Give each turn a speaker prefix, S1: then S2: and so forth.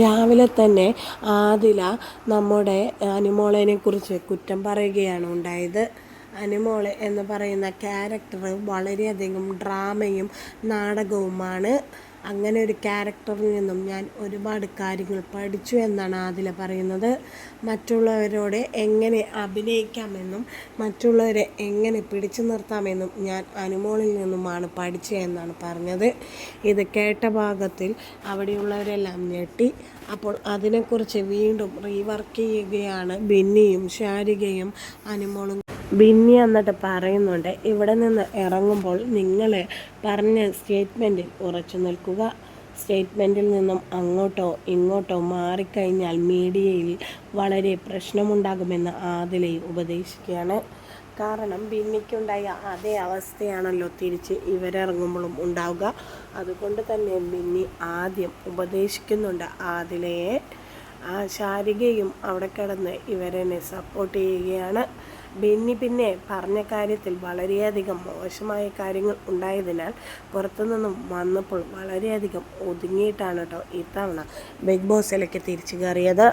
S1: രാവിലെ തന്നെ ആദില നമ്മുടെ അനുമോളനെ കുറിച്ച് കുറ്റം പറയുകയാണ് ഉണ്ടായത്. അനുമോൾ എന്ന് പറയുന്ന ക്യാരക്ടർ വളരെയധികം ഡ്രാമയും നാടകവുമാണ്. അങ്ങനെ ഒരു ക്യാരക്ടറിൽ നിന്നും ഞാൻ ഒരുപാട് കാര്യങ്ങൾ പഠിച്ചു എന്നാണ് അതിൽ പറയുന്നത്. മറ്റുള്ളവരോട് എങ്ങനെ അഭിനയിക്കാമെന്നും മറ്റുള്ളവരെ എങ്ങനെ പിടിച്ചു നിർത്താമെന്നും ഞാൻ അനുമോളിൽ നിന്നുമാണ് പഠിച്ചതെന്നാണ് പറഞ്ഞത്. ഇത് കേട്ട ഭാഗത്തിൽ അവിടെയുള്ളവരെല്ലാം ഞെട്ടി. അപ്പോൾ അതിനെക്കുറിച്ച് വീണ്ടും റീവർക്ക് ചെയ്യുകയാണ് ബിന്നിയും ശാരികയും അനുമോളും ബിന്നി എന്നിട്ട് പറയുന്നുണ്ട് ഇവിടെ നിന്ന് ഇറങ്ങുമ്പോൾ നിങ്ങൾ പറഞ്ഞ സ്റ്റേറ്റ്മെന്റിൽ ഉറച്ചു നിൽക്കുക. സ്റ്റേറ്റ്മെന്റിൽ നിന്നും അങ്ങോട്ടോ ഇങ്ങോട്ടോ മാറിക്കഴിഞ്ഞാൽ മീഡിയയിൽ വളരെ പ്രശ്നമുണ്ടാകുമെന്ന് ആദിലെ ഉപദേശിക്കുകയാണ്. കാരണം ബിന്നിക്കുണ്ടായ അതേ അവസ്ഥയാണല്ലോ തിരിച്ച് ഇവരിറങ്ങുമ്പോഴും ഉണ്ടാവുക. അതുകൊണ്ട് തന്നെ ബിന്നി ആദ്യം ഉപദേശിക്കുന്നുണ്ട് ആദിലയെ. ആ ശാരികയും അവിടെ കിടന്ന് ഇവരെന്നെ സപ്പോർട്ട് ചെയ്യുകയാണ്. ബെന്നി പിന്നെ പറഞ്ഞ കാര്യത്തിൽ വളരെയധികം മോശമായ കാര്യങ്ങൾ ഉണ്ടായതിനാൽ പുറത്തുനിന്നും വന്നപ്പോൾ വളരെയധികം ഒതുങ്ങിയിട്ടാണ് കേട്ടോ ഇത്തവണ ബിഗ് ബോസിലേക്ക് തിരിച്ചു കയറിയത്.